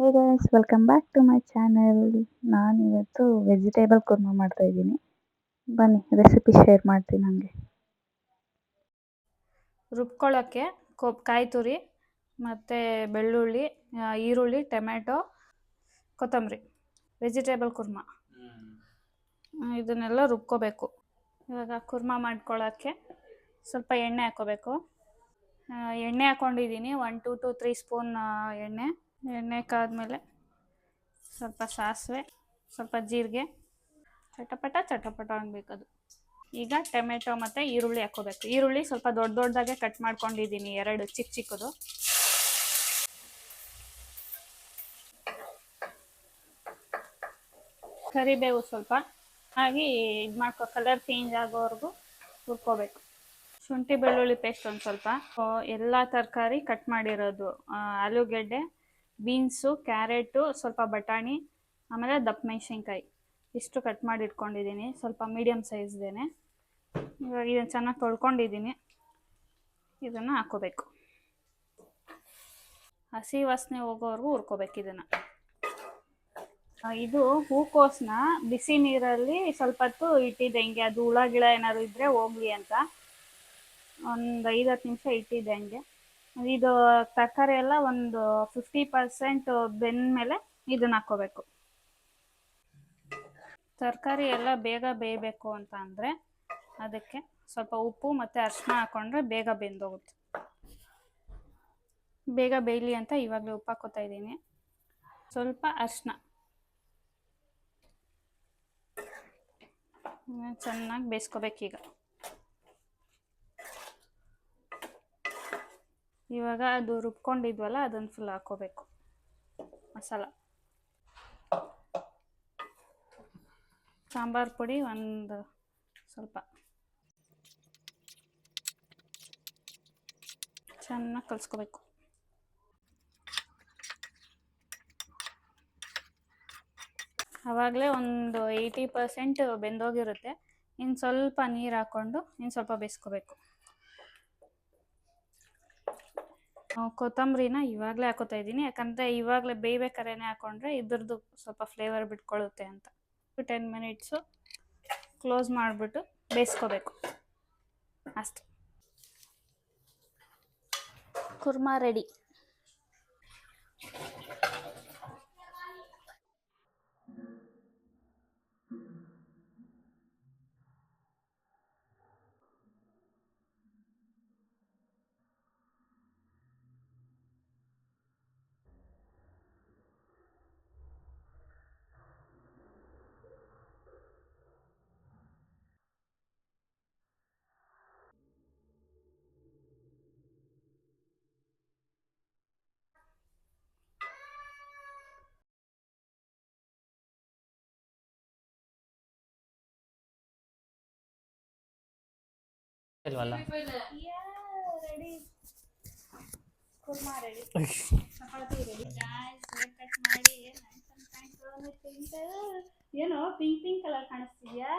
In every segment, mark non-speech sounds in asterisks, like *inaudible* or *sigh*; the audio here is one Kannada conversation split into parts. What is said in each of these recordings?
Hey guys welcome back to my channel ನಾನಿವತ್ತು ವೆಜಿಟೇಬಲ್ ಕುರ್ಮಾ ಮಾಡ್ತಾ ಇದ್ದೀನಿ. ಬನ್ನಿ ರೆಸಿಪಿ ಶೇರ್ ಮಾಡ್ತೀನಿ ನನಗೆ ರುಬ್ಕೊಳ್ಳೋಕ್ಕೆ ಕೊಬ್, ಕಾಯಿ ತುರಿ, ಮತ್ತು ಬೆಳ್ಳುಳ್ಳಿ ಈರುಳ್ಳಿ ಟೊಮೆಟೊ ಕೊತ್ತಂಬರಿ ವೆಜಿಟೇಬಲ್ ಕುರ್ಮಾ ಇದನ್ನೆಲ್ಲ ರುಬ್ಕೋಬೇಕು. ಇವಾಗ ಕುರ್ಮಾ ಮಾಡ್ಕೊಳ್ಳೋಕ್ಕೆ ಸ್ವಲ್ಪ ಎಣ್ಣೆ ಹಾಕ್ಕೋಬೇಕು. ಎಣ್ಣೆ ಹಾಕ್ಕೊಂಡಿದ್ದೀನಿ one two two three spoon ಎಣ್ಣೆ. ಎಣ್ಣೆ ಕಾದ್ಮೇಲೆ ಸ್ವಲ್ಪ ಸಾಸಿವೆ, ಸ್ವಲ್ಪ ಜೀರಿಗೆ, ಚಟಪಟ ಚಟಪಟ ಅನ್ಬೇಕದು ಈಗ ಟೊಮೆಟೊ ಮತ್ತು ಈರುಳ್ಳಿ ಹಾಕೋಬೇಕು. ಈರುಳ್ಳಿ ಸ್ವಲ್ಪ ದೊಡ್ಡ ದೊಡ್ಡದಾಗೆ ಕಟ್ ಮಾಡ್ಕೊಂಡಿದ್ದೀನಿ ಎರಡು ಚಿಕ್ಕ ಚಿಕ್ಕದು. ಕರಿಬೇವು ಸ್ವಲ್ಪ ಹಾಗೆ ಇದು ಮಾಡ್ಕೊ ಕಲರ್ ಚೇಂಜ್ ಆಗೋವರೆಗೂ ಹುರ್ಕೋಬೇಕು. ಶುಂಠಿ ಬೆಳ್ಳುಳ್ಳಿ ಪೇಸ್ಟ್ ಒಂದು ಸ್ವಲ್ಪ. ಎಲ್ಲ ತರಕಾರಿ ಕಟ್ ಮಾಡಿರೋದು. ಆಲೂಗೆಡ್ಡೆ ಬೀನ್ಸು, ಕ್ಯಾರೆಟು, ಸ್ವಲ್ಪ ಬಟಾಣಿ, ಆಮೇಲೆ ದಪ್ಪ ಮೆಣಸಿನ್ಕಾಯಿ. ಇಷ್ಟು ಕಟ್ ಮಾಡಿ ಇಟ್ಕೊಂಡಿದ್ದೀನಿ. ಸ್ವಲ್ಪ ಮೀಡಿಯಮ್ ಸೈಜ್ದೇನೆ ಇದನ್ನು ಚೆನ್ನಾಗಿ ತೊಳ್ಕೊಂಡಿದ್ದೀನಿ. ಇದನ್ನು ಹಾಕೋಬೇಕು. ಹಸಿ ವಾಸನೆ ಹೋಗೋವರೆಗೂ ಹುರ್ಕೋಬೇಕು ಇದನ್ನು. ಇದು ಹೂಕೋಸನ್ನ ಬಿಸಿ ನೀರಲ್ಲಿ ಸ್ವಲ್ಪ ಹೊತ್ತು ಇಟ್ಟಿದ್ದೆ. ಹಿಂಗೆ ಅದು ಹುಳ, ಗಿಳ ಏನಾದ್ರು ಇದ್ದರೆ ಹೋಗ್ಲಿ ಅಂತ. ಒಂದು ಐದು ಹತ್ತು ನಿಮಿಷ ಇಟ್ಟಿದ್ದೆ ಹಂಗೆ. ಇದು ತರಕಾರಿ ಎಲ್ಲ ಒಂದು ಫಿಫ್ಟಿ ಪರ್ಸೆಂಟ್ ಬೆಂದಮೇಲೆ ಇದನ್ನ ಹಾಕೋಬೇಕು ತರಕಾರಿ ಎಲ್ಲ ಬೇಗ ಬೇಯಬೇಕು ಅಂತ ಅಂದರೆ ಅದಕ್ಕೆ ಸ್ವಲ್ಪ ಉಪ್ಪು ಮತ್ತು ಅರಿಶಿನ ಹಾಕೊಂಡ್ರೆ ಬೇಗ ಬೆಂದೋಗುತ್ತೆ. ಬೇಗ ಬೇಯಲಿ ಅಂತ ಇವಾಗಲೇ ಉಪ್ಪು ಹಾಕೋತಾ ಇದ್ದೀನಿ. ಸ್ವಲ್ಪ ಅರಿಶಿನ ಚೆನ್ನಾಗಿ ಬೇಯಿಸ್ಕೋಬೇಕೀಗ. ಇವಾಗ ಅದು ರುಬ್ಕೊಂಡಿದ್ವಲ್ಲ, ಅದನ್ನು ಫುಲ್ ಹಾಕೋಬೇಕು. ಮಸಾಲ. ಸಾಂಬಾರು ಪುಡಿ ಒಂದು ಸ್ವಲ್ಪ. ಚೆನ್ನಾಗಿ ಕಲಿಸ್ಕೋಬೇಕು. ಆವಾಗಲೇ ಒಂದು ಏಯ್ಟಿ ಪರ್ಸೆಂಟ್ ಬೆಂದೋಗಿರುತ್ತೆ. ಇನ್ನು ಸ್ವಲ್ಪ ನೀರು ಹಾಕ್ಕೊಂಡು ಇನ್ನು ಸ್ವಲ್ಪ ಬೇಯಿಸ್ಕೋಬೇಕು ಕೊತ್ತಂಬರಿನ ಇವಾಗಲೇ ಹಾಕೋತಾ ಇದ್ದೀನಿ. ಯಾಕಂದರೆ ಇವಾಗಲೇ ಬೇಯ್ಬೇಕಾದ್ರೆ ಹಾಕೊಂಡ್ರೆ ಇದ್ರದ್ದು ಸ್ವಲ್ಪ ಫ್ಲೇವರ್ ಬಿಟ್ಕೊಳ್ಳುತ್ತೆ ಅಂತ. ಟೆನ್ ಮಿನಿಟ್ಸು ಕ್ಲೋಸ್ ಮಾಡಿಬಿಟ್ಟು ಬೇಯಿಸ್ಕೋಬೇಕು. ಅಷ್ಟೆ. ಕುರ್ಮಾ ರೆಡಿ ಇಲ್ವಲ್ಲ? *laughs* ಏನೋ ಪಿಂಕ್ ಪಿಂಕ್ ಕಲರ್ ಕಾಣಿಸ್ತಿದ್ಯಾ?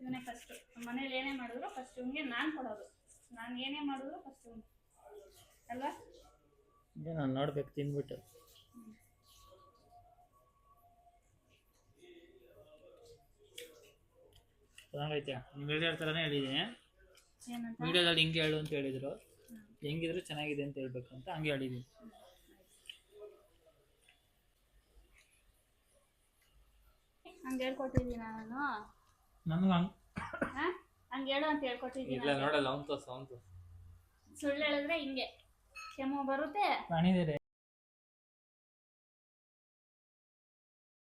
ಇವನೇ ಫಸ್ಟ್ ಮನೇಲಿ ಏನೇ ಮಾಡಿದ್ರು ಫಸ್ಟ್ ಇವನಿಗೆ ನಾನು ಕೊಡೋದು. ನಾನು ಏನೇ ಮಾಡಿದ್ರು ಫಸ್ಟ್ ಇವನು ಅಲ್ವಾ? ನಾನು ನೋಡ್ಬೇಕು ತಿಂದ್ಬಿಟ್ಟು ಚೆನ್ನಾಗೈತೆ ನೀವು ಹೇಳಿದ ಥರನೇ ಹೇಳಿದ್ದೀನಿ ಏನಂತ? ವಿಡಿಯೋದಲ್ಲಿ ಹಿಂಗೆ ಹೇಳು ಅಂತ ಹೇಳಿದ್ರು. ಹೆಂಗಿದ್ರು ಚೆನ್ನಾಗಿದೆ ಅಂತ ಹೇಳ್ಬೇಕು ಅಂತ ಹಂಗೆ ಹೇಳಿದ್ದೀನಿ ಹಂಗೆ ಹೇಳ್ಕೊಟ್ಟಿದ್ದೀನಿ ನಾನು. ನನಗೆ ಹಂಗೆ ಹಾ? ಹಂಗೆ ಹೇಳು ಅಂತ ಹೇಳ್ಕೊಟ್ಟಿದ್ದೀನಿ ಇಲ್ಲ ನೋಡಲ್ಲ ಅವ್ನು ತೋರ್ಸು ಅವ್ನು ಸುಳ್ಳು ಹೇಳಿದ್ರೆ ಹಿಂಗೆ. ಕೆಮ್ಮು ಬರುತ್ತೆ. ಪ್ರಾಣಿದೇರೆ